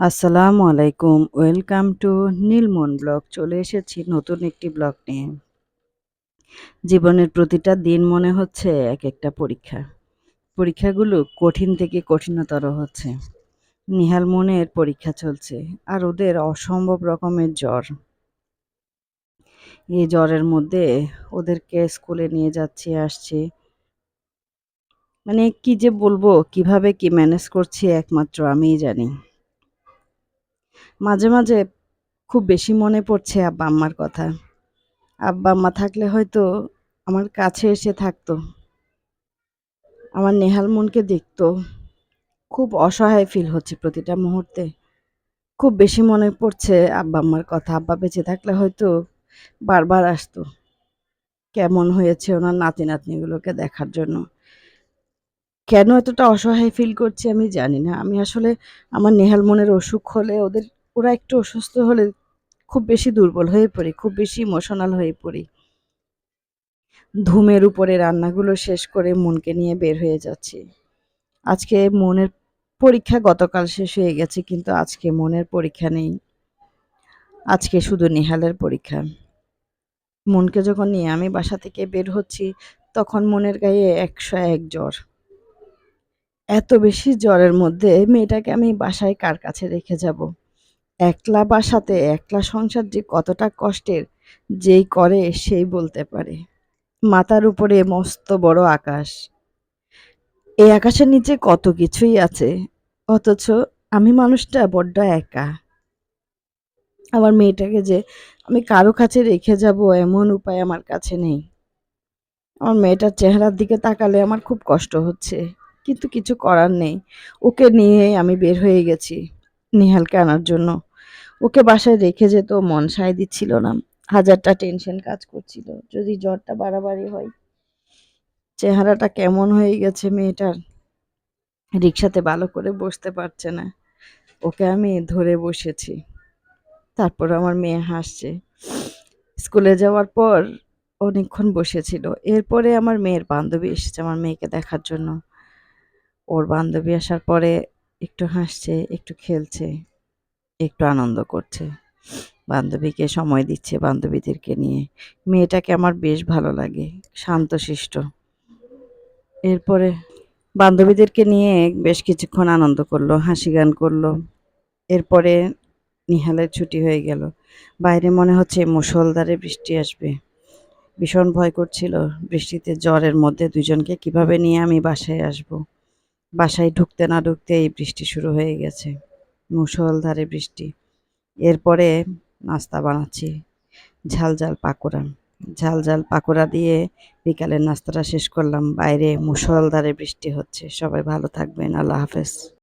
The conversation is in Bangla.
আসসালামু আলাইকুম, ওয়েলকাম টু নীলমন ব্লগ। চলে এসেছি নতুন একটি ব্লগ নিয়ে। জীবনের প্রতিটা দিন মনে হচ্ছে এক একটা পরীক্ষা। পরীক্ষাগুলো কঠিন থেকে কঠিনতর হচ্ছে। নিহাল মনের পরীক্ষা চলছে, আর ওদের অসম্ভব রকমের জ্বর। এই জ্বরের মধ্যে ওদেরকে স্কুলে নিয়ে যাচ্ছি, আসছি। মানে কি যে বলব, কীভাবে কি ম্যানেজ করছি একমাত্র আমিই জানি। মাঝে মাঝে খুব বেশি মনে পড়ছে আব্বা আম্মার কথা। আব্বা আম্মা থাকলে হয়তো আমার কাছে এসে থাকতো। আমার নেহাল মনকে দেখতো। খুব অসহায় ফিল হচ্ছে প্রতিটা মুহূর্তে। খুব বেশি মনে পড়ছে আব্বা আম্মার কথা। আব্বা বেঁচে থাকলে হয়তো বারবার আসতো। কেমন হয়েছে ওনার নাতি নাতনিগুলোকে দেখার জন্য। কেন এতটা অসহায় ফিল করছি আমি জানি না। আমি আসলে আমার নেহাল মনের অসুখ হলে ওদের ওরা একটু অসুস্থ হলে খুব বেশি দুর্বল হয়ে পড়ি, খুব বেশি ইমোশনাল হয়ে পড়ি। ধুমের উপরে রান্নাগুলো শেষ করে মনকে নিয়ে বের হয়ে যাচ্ছি। আজকে মনের পরীক্ষা গতকাল শেষ হয়ে গেছে, কিন্তু আজকে মনের পরীক্ষা নেই। আজকে শুধু নেহালের পরীক্ষা। মনকে যখন নিয়ে আমি বাসা থেকে বের হচ্ছি, তখন মনের গায়ে একশো এক জ্বর। এত বেশি জ্বরের মধ্যে মেয়েটাকে আমি বাসায় কার কাছে রেখে যাব? একলা বাসাতে, একলা সংসার যে কতটা কষ্টের, যেই করে সেই বলতে পারে। মাথার উপরে মস্ত বড় আকাশ। এই আকাশের নিচে কত কিছুই আছে, অথচ আমি মানুষটা বড্ড একা। আমার মেয়েটাকে যে আমি কারও কাছে রেখে যাব এমন উপায় আমার কাছে নেই। আমার মেয়েটার চেহারার দিকে তাকালে আমার খুব কষ্ট হচ্ছে, কিন্তু কিছু করার নেই। ওকে নিয়ে আমি বের হয়ে গেছি। নিহালকে আনার জন্য। ওকে বাসায় রেখে যেত, মন সায় দিচ্ছিল না। হাজারটা টেনশন কাজ করছিল, যদি জ্বরটা বাড়াবাড়ি হয়। চেহারাটা কেমন হয়ে গেছে মেয়েটার? রিক্সাতে ভালো করে বসতে পারছে না। ওকে আমি ধরে বসেছি। তারপর আমার মেয়ে হাসছে। স্কুলে যাওয়ার পর অনেকক্ষণ বসেছিল। এরপরে আমার মেয়ের বান্ধবী এসেছে আমার মেয়েকে দেখার জন্য। ওর বান্ধবী আসার পরে একটু হাসছে, একটু খেলছে, একটু আনন্দ করছে। বান্ধবীকে সময় দিচ্ছে বান্ধবীদেরকে নিয়ে। মেয়েটাকে আমার বেশ ভালো লাগে, শান্তশিষ্ট। এরপরে বান্ধবীদেরকে নিয়ে বেশ কিছুক্ষণ আনন্দ করল, হাসি গান করল। এরপরে নিহালের ছুটি হয়ে গেল। বাইরে মনে হচ্ছে মুষলধারে বৃষ্টি আসবে। ভীষণ ভয় করছিল বৃষ্টিতে, জ্বরের মধ্যে দুজনকে কীভাবে নিয়ে আমি বাসায় আসব? বাসায় ঢুকতে না ঢুকতে এই বৃষ্টি শুরু হয়ে গেছে। মুসলধারে বৃষ্টি। এরপরে নাস্তা বানাচ্ছি। ঝাল ঝাল পাকোড়া। ঝাল ঝাল পাকোড়া দিয়ে বিকালের নাস্তাটা শেষ করলাম। বাইরে মুসলধারে বৃষ্টি হচ্ছে। সবাই ভালো থাকবেন। আল্লাহ হাফেজ।